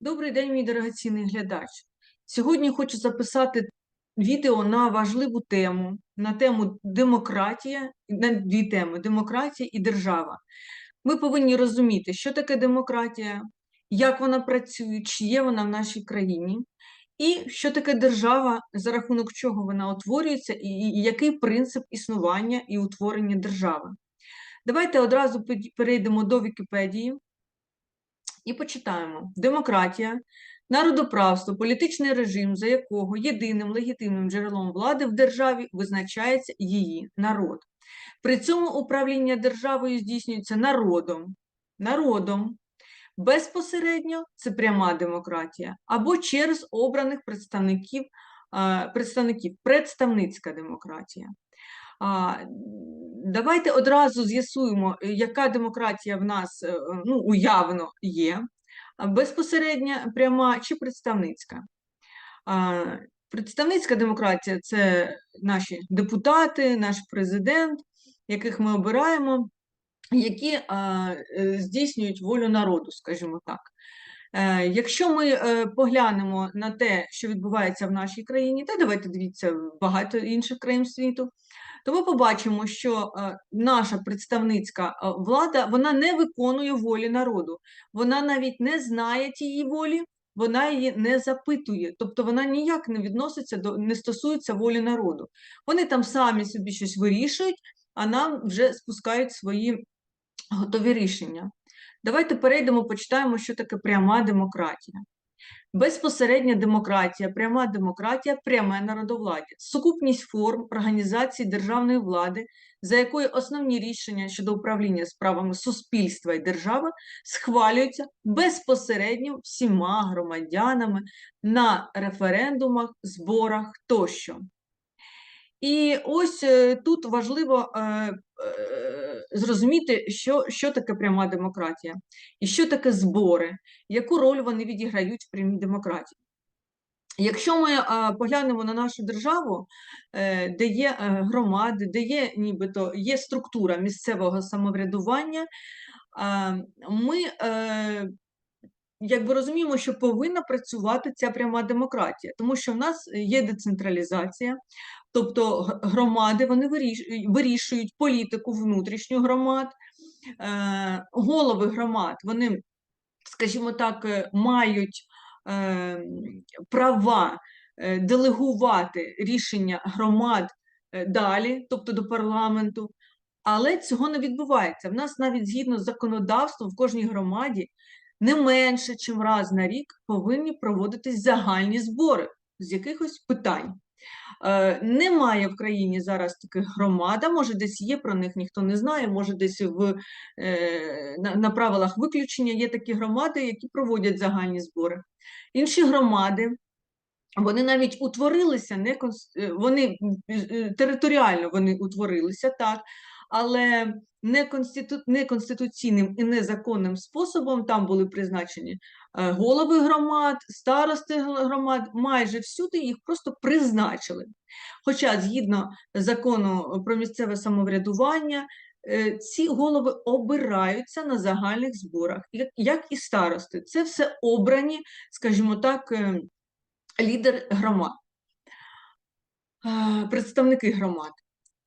Добрий день, мій дорогоцінний глядач. Сьогодні хочу записати відео на важливу тему, на тему демократія, на дві теми демократія і держава. Ми повинні розуміти, що таке демократія, як вона працює, чи є вона в нашій країні, і що таке держава, за рахунок чого вона утворюється, і, який принцип існування і утворення держави. Давайте одразу перейдемо до Вікіпедії і почитаємо: демократія, народоправство, політичний режим, за якого єдиним легітимним джерелом влади в державі визначається її народ. При цьому управління державою здійснюється народом. Народом. Безпосередньо це пряма демократія, або через обраних представників, представників представницька демократія. Давайте одразу з'ясуємо, е, яка демократія в нас е, ну, уявно є, безпосередня, пряма чи представницька. Представницька демократія це наші депутати, наш президент, яких ми обираємо, які е, здійснюють волю народу, скажімо так. Е, Якщо ми е, поглянемо на те, що відбувається в нашій країні, та давайте дивіться багато інших країн світу, то ми побачимо, що е, наша представницька е, влада вона не виконує волі народу, вона навіть не знає тієї волі, вона її не запитує, тобто вона ніяк не відноситься до не стосується волі народу. Вони там самі собі щось вирішують, а нам вже спускають свої готові рішення. Давайте перейдемо, почитаємо, що таке пряма демократія. Безпосередня демократія, пряма демократія, пряме народовладдя, сукупність форм організації державної влади, за якою основні рішення щодо управління справами суспільства і держави схвалюються безпосередньо всіма громадянами на референдумах, зборах тощо. І ось е, тут важливо е, е, зрозуміти, що, що таке пряма демократія і що таке збори, яку роль вони відіграють в прямій демократії. Якщо ми поглянемо на нашу державу, де є громади, де є нібито є структура місцевого самоврядування, ми якби розуміємо, що повинна працювати ця пряма демократія, тому що в нас є децентралізація, тобто громади вони вирішують політику внутрішню громад, е, голови громад вони, скажімо так, е, мають е, права делегувати рішення громад далі, тобто до парламенту. Але цього не відбувається. В нас навіть згідно з законодавством в кожній громаді не менше, чим раз на рік повинні проводитись загальні збори з якихось питань. Е, Немає в країні зараз таких громад, а може десь є, про них ніхто не знає, може десь в, е, на, на правилах виключення є такі громади, які проводять загальні збори. Інші громади, вони навіть утворилися, не е, вони територіально вони утворилися, так, але не, конститу... не конституційним і незаконним способом там були призначені е, голови громад, старости громад, майже всюди їх просто призначили. Хоча згідно закону про місцеве самоврядування, е, ці голови обираються на загальних зборах, як, і старости. Це все обрані, скажімо так, е, лідер громад, представники громад.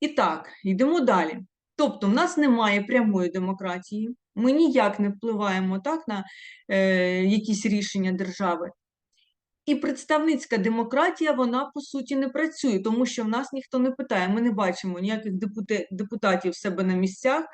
І так, йдемо далі. Тобто, в нас немає прямої демократії, ми ніяк не впливаємо так на е, якісь рішення держави. І представницька демократія, вона по суті не працює, тому що в нас ніхто не питає. Ми не бачимо ніяких депутатів в себе на місцях,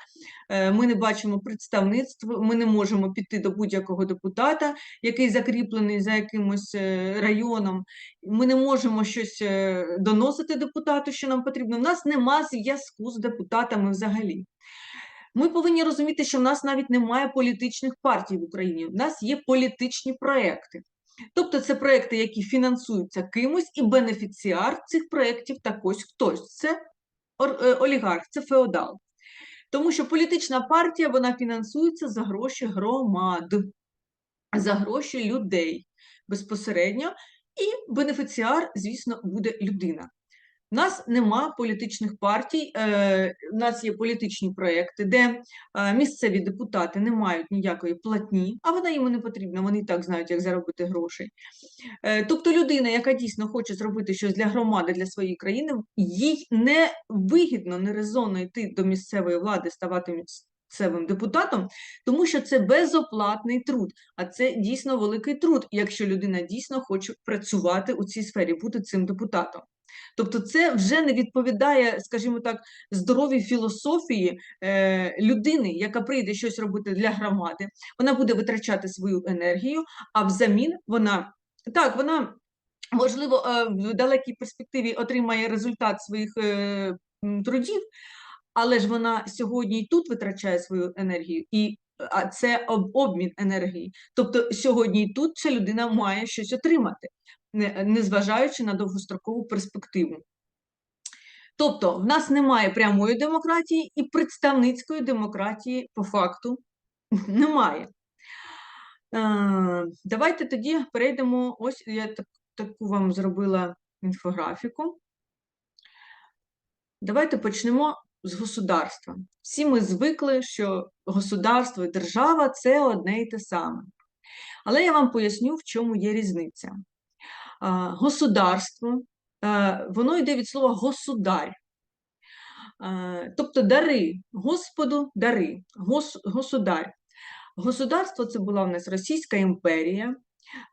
е, ми не бачимо представництв, ми не можемо піти до будь-якого депутата, який закріплений за якимось е, районом. Ми не можемо щось е, доносити депутату, що нам потрібно. У нас нема зв'язку з депутатами взагалі. Ми повинні розуміти, що в нас навіть немає політичних партій в Україні. У нас є політичні проекти. Тобто це проекти, які фінансуються кимось, і бенефіціар цих проєктів також хтось. Це е, олігарх, це феодал. Тому що політична партія вона фінансується за гроші громад, за гроші людей безпосередньо, і бенефіціар, звісно, буде людина. У нас нема політичних партій, е, у нас є політичні проекти, де е, місцеві депутати не мають ніякої платні, а вона їм не потрібна, вони і так знають, як заробити грошей. Е, Тобто людина, яка дійсно хоче зробити щось для громади, для своєї країни, їй не вигідно, не резонно йти до місцевої влади, ставати місцевим депутатом, тому що це безоплатний труд, а це дійсно великий труд, якщо людина дійсно хоче працювати у цій сфері, бути цим депутатом. Тобто це вже не відповідає, скажімо так, здоровій філософії е, людини, яка прийде щось робити для громади. Вона буде витрачати свою енергію, а взамін вона так, вона можливо е, в далекій перспективі отримає результат своїх е, трудів, але ж вона сьогодні і тут витрачає свою енергію, і це об- обмін енергії. Тобто сьогодні і тут ця людина має щось отримати, незважаючи на довгострокову перспективу. Тобто, в нас немає прямої демократії і представницької демократії по факту немає. Е, Давайте тоді перейдемо. Ось я так, таку вам зробила інфографіку. Давайте почнемо з государства. Всі ми звикли, що государство і держава це одне і те саме. Але я вам поясню, в чому є різниця. Государство, е, воно йде від слова государь. Е, Тобто дари, Господу дари, гос, государь. Государство це була в нас Російська імперія,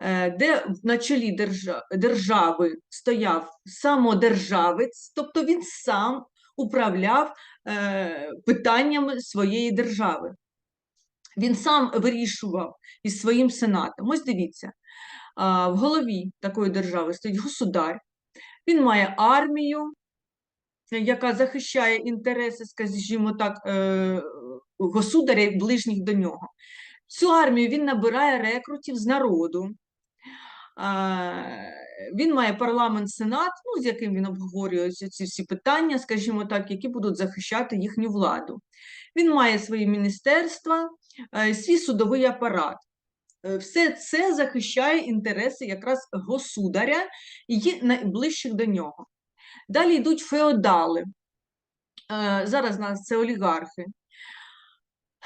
е, де на чолі держави стояв самодержавець, тобто він сам управляв питаннями своєї держави. Він сам вирішував із своїм сенатом. Ось дивіться, в голові такої держави стоїть государ, він має армію, яка захищає інтереси, скажімо так, е, государя ближніх до нього. Цю армію він набирає рекрутів з народу. Він має парламент сенат, ну, з яким він обговорює ці ці всі питання, скажімо так, які будуть захищати їхню владу. Він має свої міністерства, е, свій судовий апарат. Е, Все це захищає інтереси якраз государя і найближчих до нього. Далі йдуть феодали. Е, Зараз нас це олігархи,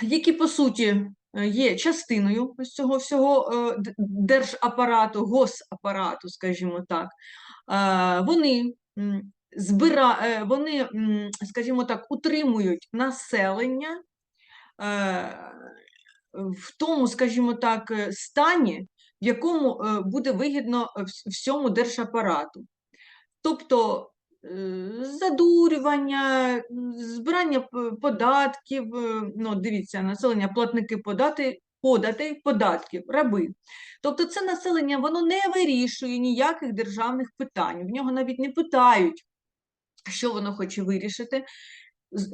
які по суті е, є частиною ось цього всього держапарату, госапарату, скажімо так. Вони збира... вони, скажімо так, утримують населення в тому, скажімо так, е, стані, в якому е, буде вигідно е, всьому держапарату. Тобто задурювання, збирання податків, ну, дивіться, населення, платники подати, подати, податків, раби. Тобто це населення воно не вирішує ніяких державних питань, в нього навіть не питають, що воно хоче вирішити.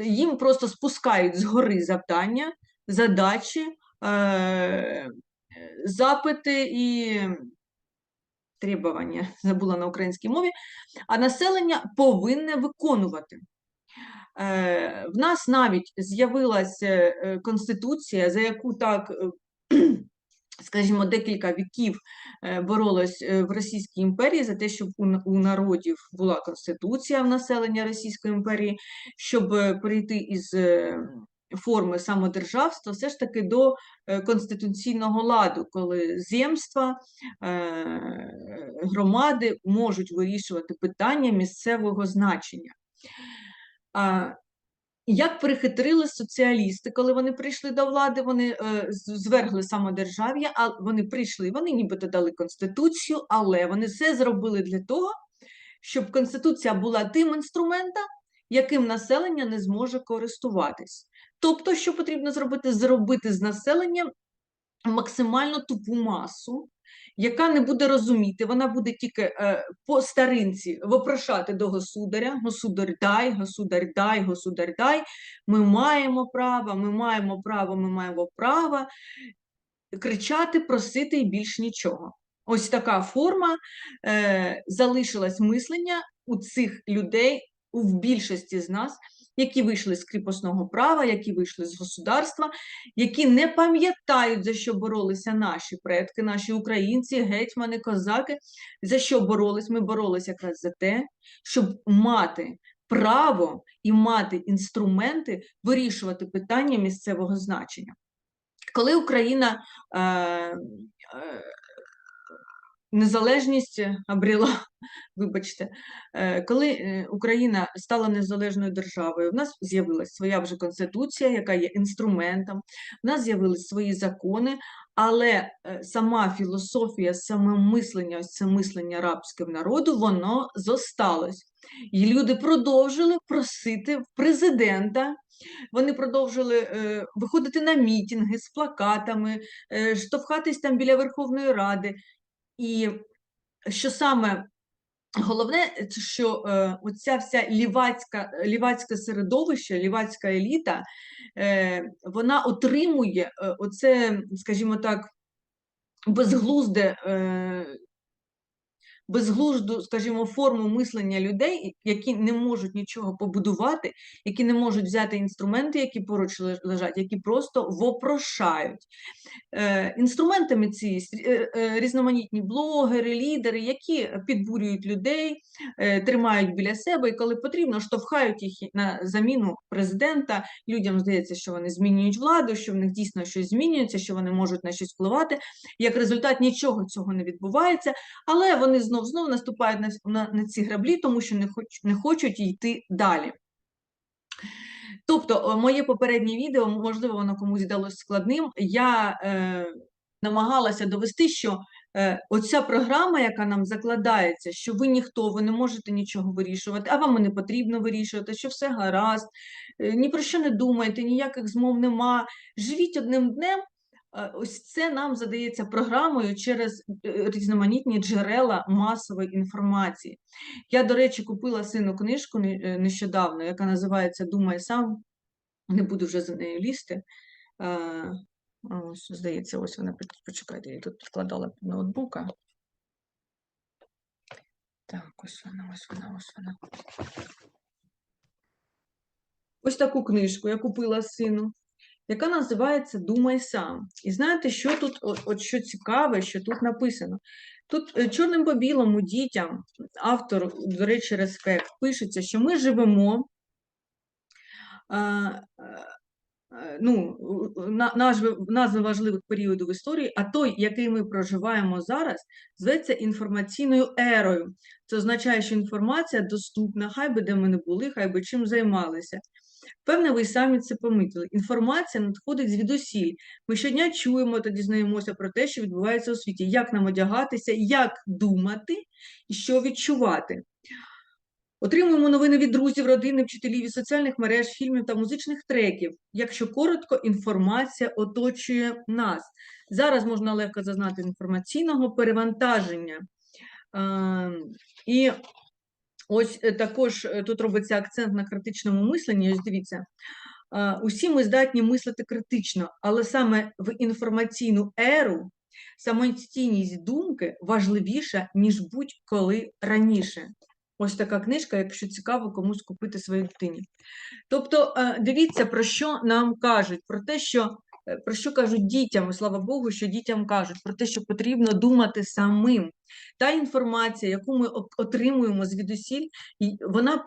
Їм просто спускають згори завдання, задачі, е, запити і требування, забула на українській мові, а населення повинне виконувати. Е, В нас навіть з'явилася е, конституція, за яку так, скажімо, декілька віків боролось в Російській імперії за те, щоб у народів була конституція в населення Російської імперії, щоб перейти із форми самодержавства все ж таки до е, конституційного ладу, коли земства, е, громади можуть вирішувати питання місцевого значення. Як перехитрили соціалісти, коли вони прийшли до влади, вони е, звергли самодержав'я, а вони прийшли, вони нібито дали конституцію, але вони все зробили для того, щоб конституція була тим інструментом, яким населення не зможе користуватись. Тобто, що потрібно зробити? Зробити з населення максимально тупу масу, яка не буде розуміти, вона буде тільки е, по старинці вопрошати до государя, государ дай, государ дай, государ дай, ми маємо право, ми маємо право, ми маємо право, кричати, просити і більш нічого. Ось така форма е, залишилась мислення у цих людей, в більшості з нас, які вийшли з кріпосного права, які вийшли з государства, які не пам'ятають, за що боролися наші предки, наші українці, гетьмани, козаки, за що боролись. Ми боролися якраз за те, щоб мати право і мати інструменти вирішувати питання місцевого значення. Коли Україна е, е, незалежність обрела, вибачте, е, коли е, Україна стала незалежною державою, в нас з'явилася своя вже конституція, яка є інструментом, в нас з'явились свої закони, але е, сама філософія, саме мислення, ось це мислення рабського народу, воно зосталось. І люди продовжили просити президента. Вони продовжили е, виходити на мітинги з плакатами, е, штовхатись там біля Верховної Ради. І що саме головне, це що е, оця вся лівацька, лівацьке середовище, лівацька еліта, е, вона отримує е, оце, скажімо так, безглузде. Е, Безглужду, скажімо, форму мислення людей, які не можуть нічого побудувати, які не можуть взяти інструменти, які поруч лежать, які просто вопрошають. Е, інструментами ці е, е, різноманітні блогери, лідери, які підбурюють людей, тримають біля себе і коли потрібно, штовхають їх на заміну президента. Людям здається, що вони змінюють владу, що в них дійсно щось змінюється, що вони можуть на щось впливати. Як результат нічого цього не відбувається, але вони знов знов наступають на, на, на ці граблі, тому що не, хоч, не хочуть йти далі. Тобто, моє попереднє відео, можливо, воно комусь здалося складним. Я е, намагалася довести, що е, оця програма, яка нам закладається, що ви ніхто, ви не можете нічого вирішувати, а вам не потрібно вирішувати, що все гаразд, е, ні про що не думайте, ніяких змов нема. Живіть одним днем. Е, ось це нам задається програмою через е, різноманітні джерела масової інформації. Я, до речі, купила сину книжку е, нещодавно, яка називається Думай сам. Не буду вже за нею лізти. Ось, Здається, ось вона почекайте, я тут підкладала під ноутбука. Так, ось вона, ось вона, ось вона. Ось таку книжку я купила сину яка називається Думай сам. І знаєте, що тут, от, що цікаве, що тут написано? Тут е, чорним по білому дітям, автор, до речі, респект, пишеться, що ми живемо. А, Ну, назви, назви важливих періодів в історії, а той, який ми проживаємо зараз, зветься інформаційною ерою. Це означає, що інформація доступна, хай би де ми не були, хай би чим займалися. Певне, ви самі це помітили. Інформація надходить звідусіль. Ми щодня чуємо та дізнаємося про те, що відбувається у світі, як нам одягатися, як думати і що відчувати. Отримуємо новини від друзів, родини, вчителів і соціальних мереж, фільмів та музичних треків. Якщо коротко, інформація оточує нас. Зараз можна легко зазнати інформаційного перевантаження. І Ось е, також е, тут робиться акцент на критичному мисленні. Ось дивіться, усі ми здатні мислити критично, але саме в інформаційну еру самостійність думки важливіша, ніж будь-коли раніше. Ось така книжка, якщо цікаво комусь купити своїй дитині. Тобто, е, дивіться, про що нам кажуть, про те, що про що кажуть дітям, слава Богу, що дітям кажуть про те, що потрібно думати самим. Та інформація, яку ми отримуємо звідусіль, вона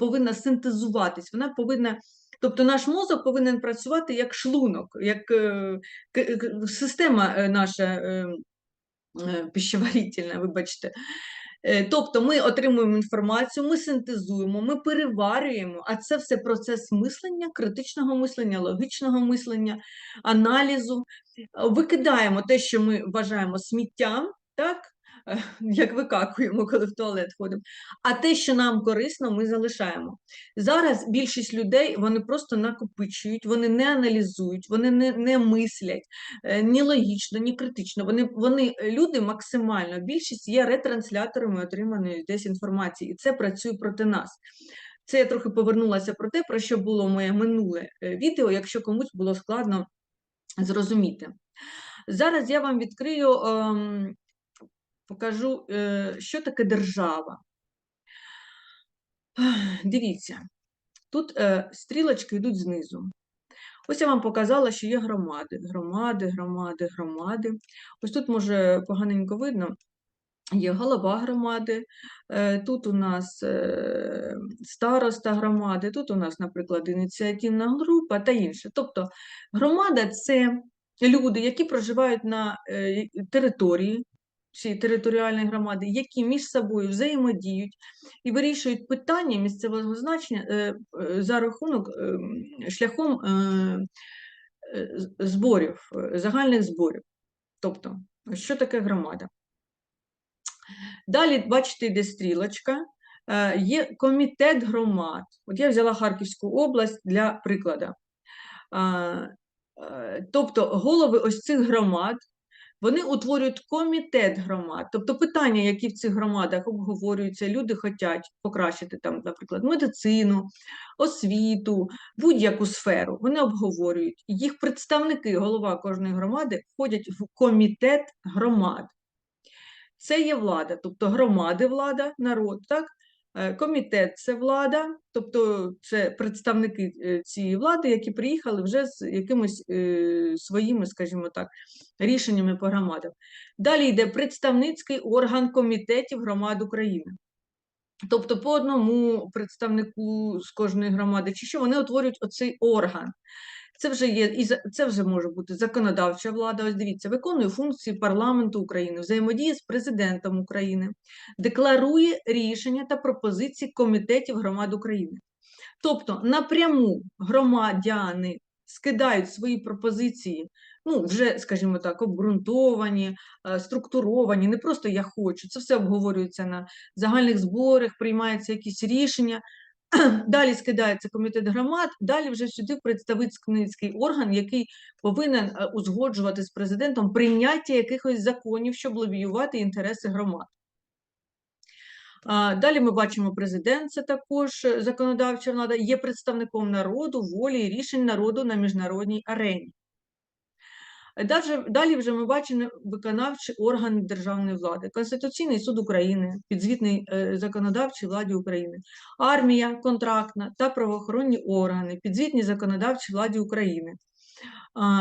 повинна синтезуватись, вона повинна. Тобто наш мозок повинен працювати як шлунок, як е, система е, наша пищеварительна, вибачте. Е, тобто ми отримуємо інформацію, ми синтезуємо, ми переварюємо, а це все процес мислення, критичного мислення, логічного мислення, аналізу. Викидаємо те, що ми вважаємо сміттям, так? як викакуємо, коли в туалет ходимо. А те, що нам корисно, ми залишаємо. Зараз більшість людей вони просто накопичують, вони не аналізують, вони не не мислять е, ні логічно, ні критично. Вони, вони люди максимально, більшість є ретрансляторами отриманої десь інформації, і це працює проти нас. Це я трохи повернулася про те, про що було моє минуле е, відео, якщо комусь було складно зрозуміти. Зараз я вам відкрию ем, покажу, е, що таке держава. Дивіться, Тут е, стрілочки йдуть знизу. Ось я вам показала, що є громади, громади, громади, громади. Ось тут, може, поганенько видно, є голова громади, е, тут у нас староста громади, тут у нас, наприклад, ініціативна група та інше. Тобто громада це люди, які проживають на території цієї територіальної громади, які між собою взаємодіють і вирішують питання місцевого значення е, е, за рахунок е, шляхом зборів, загальних зборів. Тобто, що таке громада? Далі, бачите, йде стрілочка. Є комітет громад. От я взяла Харківську область для прикладу. Тобто голови ось цих громад, вони утворюють комітет громад. Тобто питання, які в цих громадах обговорюються, люди хочуть покращити там, наприклад, медицину, освіту, будь-яку сферу. Вони обговорюють. Їх представники, голова кожної громади, входять в комітет громад. Це є влада, тобто громади влада, народ, так? Е, Комітет це влада, тобто це представники е, цієї влади, які приїхали вже з якимись е, своїми, скажімо так, рішеннями по громадам. Далі йде представницький орган комітетів громад України. Тобто по одному представнику з кожної громади, чи що вони утворюють оцей орган. Це вже є і це вже може бути законодавча влада. Ось дивіться, виконує функції парламенту України, взаємодіє з президентом України, декларує рішення та пропозиції комітетів громад України. Тобто напряму громадяни скидають свої пропозиції, ну вже, скажімо так, обґрунтовані, е, структуровані, не просто я хочу. Це все обговорюється на загальних зборах, приймаються якісь рішення. Далі скидається комітет громад, далі вже сюди представницький орган, який повинен е, узгоджувати з президентом прийняття якихось законів, щоб лобіювати інтереси громад. Далі ми бачимо президент, це також е, законодавча влада, є представником народу, волі і рішень народу на міжнародній арені. Далі, вже ми бачимо виконавчі органи державної влади, Конституційний суд України, підзвітний е, законодавчій владі України, армія контрактна та правоохоронні органи, підзвітні законодавчій владі України,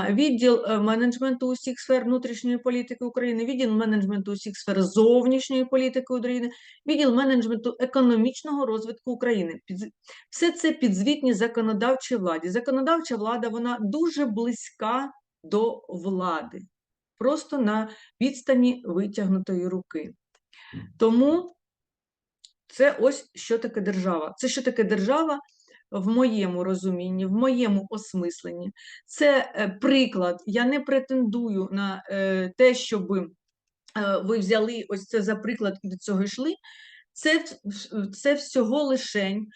відділ е, менеджменту усіх сфер внутрішньої політики України, відділ менеджменту усіх сфер зовнішньої політики України, відділ менеджменту економічного розвитку України. Все це підзвітні законодавчій владі. Законодавча влада вона дуже близька до влади, просто на відстані витягнутої руки. Тому це ось що таке держава. Це що таке держава в моєму розумінні, в моєму осмисленні. Це е, приклад. Я не претендую на е, те, щоб ви взяли ось це за приклад і до цього йшли. Це, це всього лишень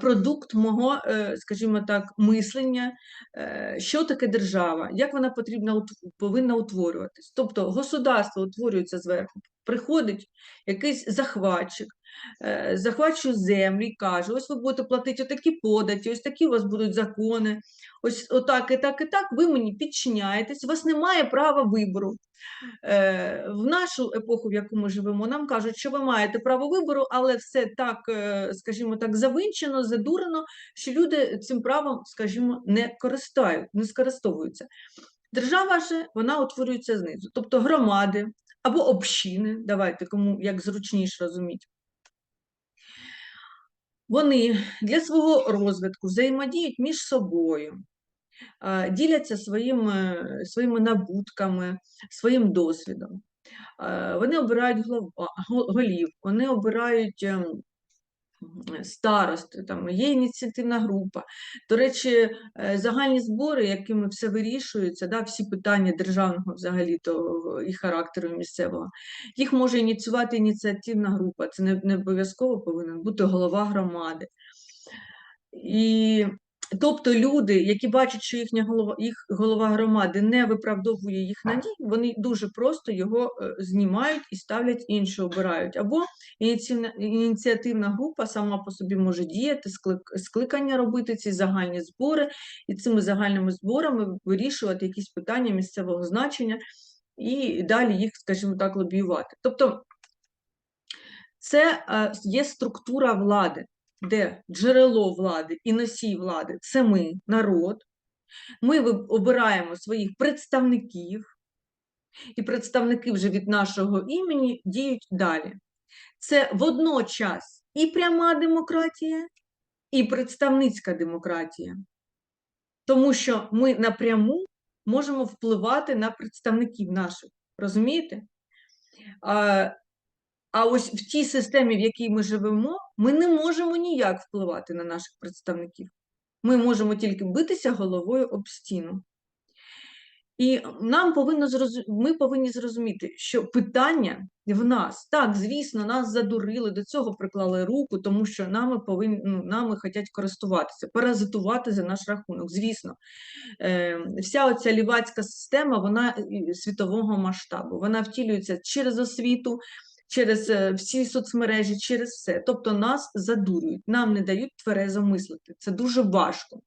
продукт мого, е, скажімо так, мислення, е, що таке держава, як вона потрібна, повинна утворюватись. Тобто государство утворюється зверху, приходить якийсь захватчик, е, захвачує землі і каже, ось ви будете платити отакі податі, ось такі у вас будуть закони, ось отак і так і так, ви мені підчиняєтесь, у вас немає права вибору. Е, В нашу епоху, в яку ми живемо, нам кажуть, що ви маєте право вибору, але все так, е, скажімо так, завинчено, задурено, що люди цим правом, скажімо, не користають, не скористовуються. Держава ж вона утворюється знизу, тобто громади або общини, давайте кому як зручніше розуміти. Вони для свого розвитку взаємодіють між собою, е, діляться своїми, своїми набутками, своїм досвідом. Е, Вони обирають голів, вони обирають ем, старост, там є ініціативна група. До речі, е, загальні збори, якими все вирішується, да, всі питання державного взагалі то і характеру місцевого, їх може ініціювати ініціативна група. Це не, не обов'язково повинен бути голова громади. І тобто люди, які бачать, що їхня голова, їх голова громади не виправдовує їх надій, вони дуже просто його е, знімають і ставлять інші обирають. Або ініціативна, ініціативна група сама по собі може діяти, скликання робити ці загальні збори, і цими загальними зборами вирішувати якісь питання місцевого значення і далі їх, скажімо так, лобіювати. Тобто це е, є структура влади. Де джерело влади і носій влади це ми, народ. Ми обираємо своїх представників, і представники вже від нашого імені діють далі. Це водночас і пряма демократія, і представницька демократія. Тому що ми напряму можемо впливати на представників наших. Розумієте? А, ось в тій системі, в якій ми живемо, ми не можемо ніяк впливати на наших представників. Ми можемо тільки битися головою об стіну. І нам повинно зрозу... ми повинні зрозуміти, що питання в нас, так, звісно, нас задурили, до цього приклали руку, тому що нами повинні, ну, нами хочуть користуватися, паразитувати за наш рахунок. Звісно, е, вся оця лівацька система, вона е, світового масштабу, вона втілюється через освіту, через е, всі соцмережі, через все. Тобто нас задурюють, нам не дають тверезо мислити. Це дуже важко.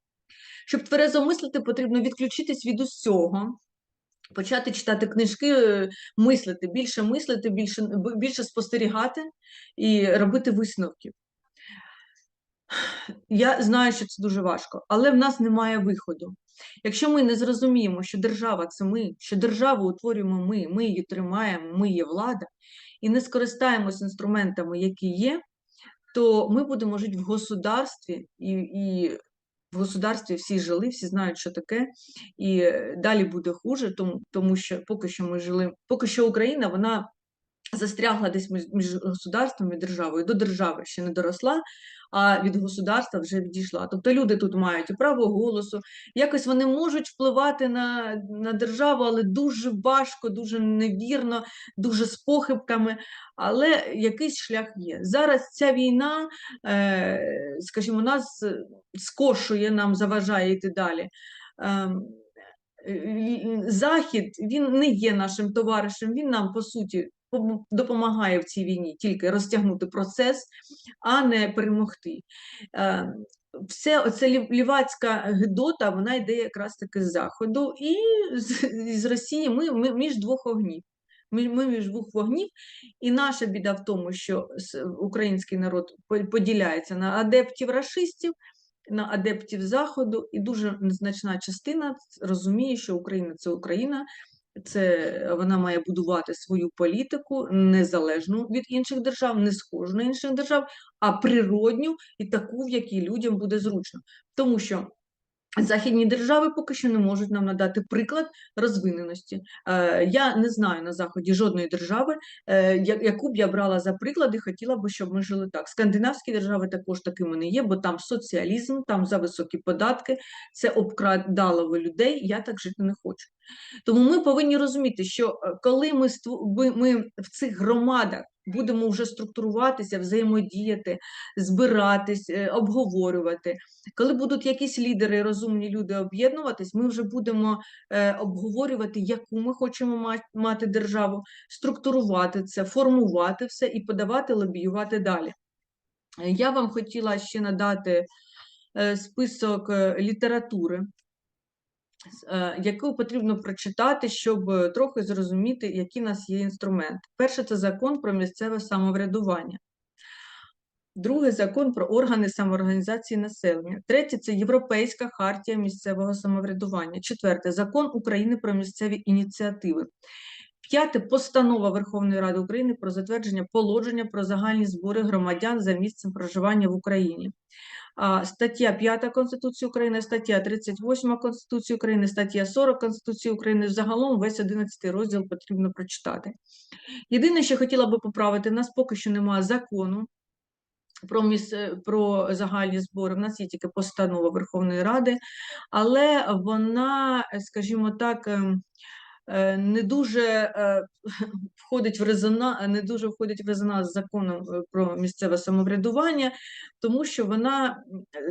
Щоб тверезо мислити, потрібно відключитись від усього, почати читати книжки, е, мислити, більше мислити, більше, більше спостерігати і робити висновки. Я знаю, що це дуже важко, але в нас немає виходу. Якщо ми не зрозуміємо, що держава це ми, що державу утворюємо ми, ми її тримаємо, ми є влада, і не скористаємось інструментами, які є, то ми будемо жити в государстві, і, і в государстві всі жили, всі знають, що таке, і е, далі буде хуже, тому, тому що поки що ми жили, поки що Україна вона застрягла десь між государством і державою. До держави ще не доросла, а від государства вже відійшла. Тобто люди тут мають і право голосу, якось вони можуть впливати на, на державу, але дуже важко, дуже невірно, дуже з похибками. Але якийсь шлях є. Зараз ця війна, е, скажімо, нас скошує, нам заважає йти далі. Е, Захід він не є нашим товаришем, він нам по суті допомагає в цій війні тільки розтягнути процес, а не перемогти. Е, Все оце лів- лівацька гидота, вона йде якраз таки з заходу, і з, з Росії ми, ми між двох огнів. Ми, ми між двох вогнів, і наша біда в тому, що український народ поділяється на адептів рашистів, на адептів Заходу, і дуже незначна частина розуміє, що Україна це Україна, це вона має будувати свою політику незалежну від інших держав, не схожу на інших держав, а природню і таку, в якій людям буде зручно. Тому що західні держави поки що не можуть нам надати приклад розвиненості. Е, Я не знаю на заході жодної держави, е, яку б я брала за приклад і хотіла би, щоб ми жили так. Скандинавські держави також такими не є, бо там соціалізм, там за високі податки, це обкрадало людей. Я так жити не хочу. Тому ми повинні розуміти, що е, коли ми, ми в цих громадах будемо вже структуруватися, взаємодіяти, збиратись, е, обговорювати, коли будуть якісь лідери, розумні люди об'єднуватись, ми вже будемо е, обговорювати, яку ми хочемо мати державу, структурувати це, формувати все і подавати, лобіювати далі. Я вам хотіла ще надати е, список літератури, яку потрібно прочитати, щоб е, трохи зрозуміти, які в нас є інструменти. Перше це закон про місцеве самоврядування. Друге закон про органи самоорганізації населення. Третє це Європейська хартія місцевого самоврядування. Четверте закон України про місцеві ініціативи. П'яте постанова Верховної Ради України про затвердження положення про загальні збори громадян за місцем проживання в Україні. Стаття 5 Конституції України, стаття 38 Конституції України, стаття 40 Конституції України. Загалом весь 11 розділ потрібно прочитати. Єдине, що хотіла би поправити, в нас поки що немає закону про, міс... про загальні збори. В нас є тільки постанова Верховної Ради, але вона, скажімо так, ем, не дуже е, входить в резонанс, не дуже входить в резонанс з законом е, про місцеве самоврядування, тому що вона,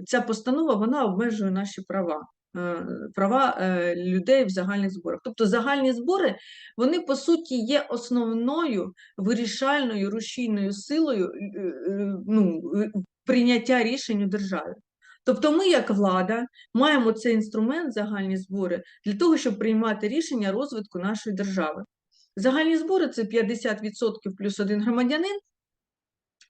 ця постанова вона обмежує наші права. е, Права е, людей в загальних зборах. Тобто загальні збори, вони по суті є основною вирішальною рушійною силою е, е, ну, е, прийняття рішень у державі. Тобто ми, як влада, маємо цей інструмент, загальні збори, для того, щоб приймати рішення розвитку нашої держави. Загальні збори це 50% плюс один громадянин,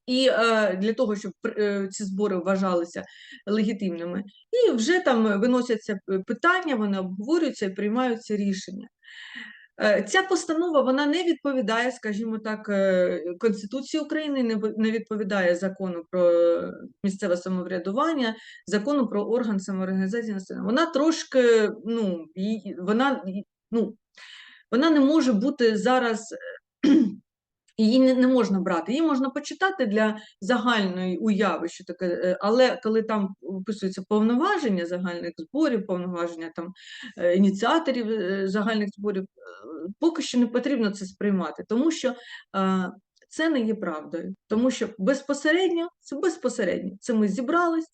І е, для того, щоб е, ці збори вважалися легітимними, і вже там виносяться питання, вони обговорюються і приймаються рішення. Е, Ця постанова вона не відповідає, скажімо так, е, Конституції України, не відповідає закону про місцеве самоврядування, закону про орган самоорганізації. Вона трошки, ну, вона, ну, вона не може бути зараз. Її не, можна брати, її можна почитати для загальної уяви, що таке, е, але коли там описуються повноваження загальних зборів, повноваження там е, ініціаторів е, загальних зборів, поки що не потрібно це сприймати, тому що це не є правдою, тому що безпосередньо це безпосередньо. Це ми зібрались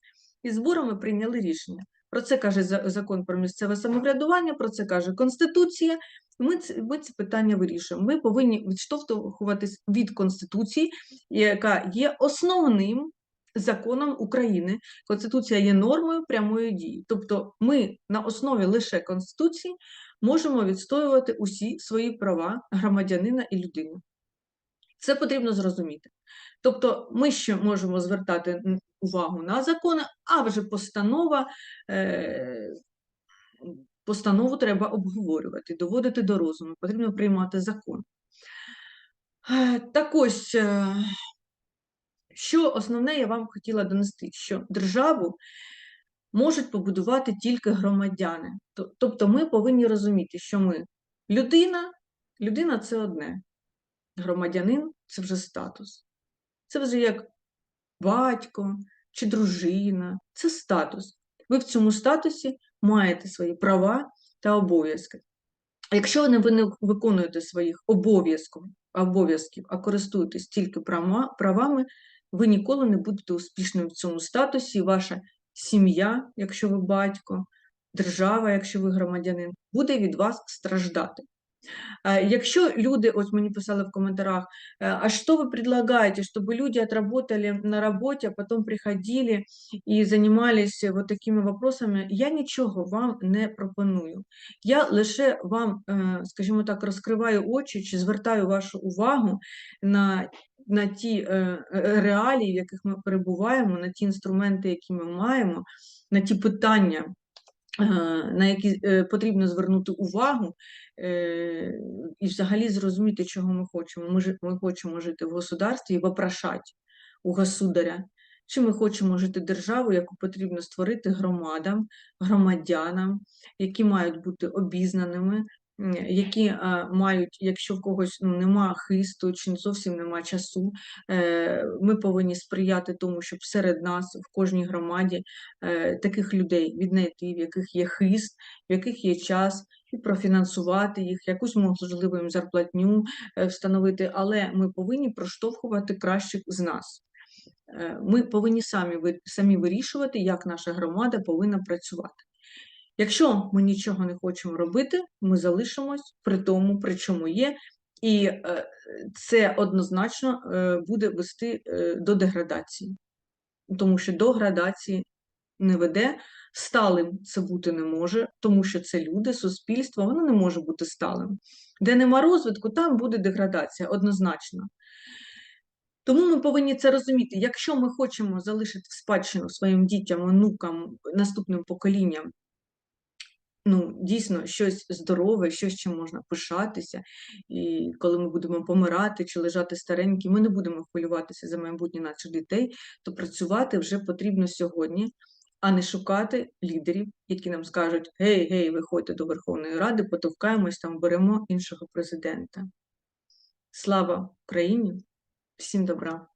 і зборами прийняли рішення. Про це каже закон про місцеве самоврядування, про це каже Конституція. Ми ці, ми ці питання вирішуємо. Ми повинні відштовхуватись від Конституції, яка є основним законом України. Конституція є нормою прямої дії. Тобто ми на основі лише Конституції можемо відстоювати усі свої права громадянина і людини. Це потрібно зрозуміти. Тобто ми ще можемо звертати увагу на закони, а вже постанова. Е- Постанову треба обговорювати, доводити до розуму, потрібно приймати закон. Е, Так ось, е, що основне я вам хотіла донести, що державу можуть побудувати тільки громадяни. Тобто ми повинні розуміти, що ми людина, людина це одне, громадянин це вже статус. Це вже як батько чи дружина, це статус. Ви в цьому статусі маєте свої права та обов'язки. Якщо ви не виконуєте своїх обов'язків, обов'язків, а користуєтесь тільки правами, ви ніколи не будете успішним в цьому статусі. Ваша сім'я, якщо ви батько, держава, якщо ви громадянин, буде від вас страждати. Е, Якщо люди, ось мені писали в коментарях, э, а что вы предлагаете, чтобы люди отработали на работе, а потом приходили і занимались вот такими вопросами, я нічого вам не пропоную. Я лише вам, е, скажімо так, розкриваю очі чи звертаю вашу увагу на, на ті е, е, реалії, в яких ми перебуваємо, на ті інструменти, які ми маємо, на ті питання, е, на які е, потрібно звернути увагу, е, і взагалі зрозуміти, чого ми хочемо. Ми, ж ми хочемо жити в государстві і вопрошати у государя, чи ми хочемо жити державу, яку потрібно створити громадам, громадянам, які мають бути обізнаними, які а, мають, якщо в когось ну, нема хисту чи зовсім нема часу, е, ми повинні сприяти тому, щоб серед нас, в кожній громаді, е, таких людей віднайти, в яких є хист, в яких є час, і профінансувати їх, якусь можливо їм зарплатню е, встановити, але ми повинні проштовхувати кращих з нас. Е, Ми повинні самі, самі вирішувати, як наша громада повинна працювати. Якщо ми нічого не хочемо робити, ми залишимось при тому, при чому є, і е, це однозначно е, буде вести е, до деградації, тому що до градації не веде. Сталим це бути не може, тому що це люди, суспільство, воно не може бути сталим. Де нема розвитку, там буде деградація, однозначно. Тому ми повинні це розуміти. Якщо ми хочемо залишити в спадщину своїм дітям, онукам, наступним поколінням, ну, дійсно, щось здорове, щось чим можна пишатися, і коли ми будемо помирати чи лежати старенькі, ми не будемо хвилюватися за майбутнє наших дітей, то працювати вже потрібно сьогодні, а не шукати лідерів, які нам скажуть: гей, гей, виходьте до Верховної Ради, потовкаємось там, беремо іншого президента. Слава Україні! Всім добра!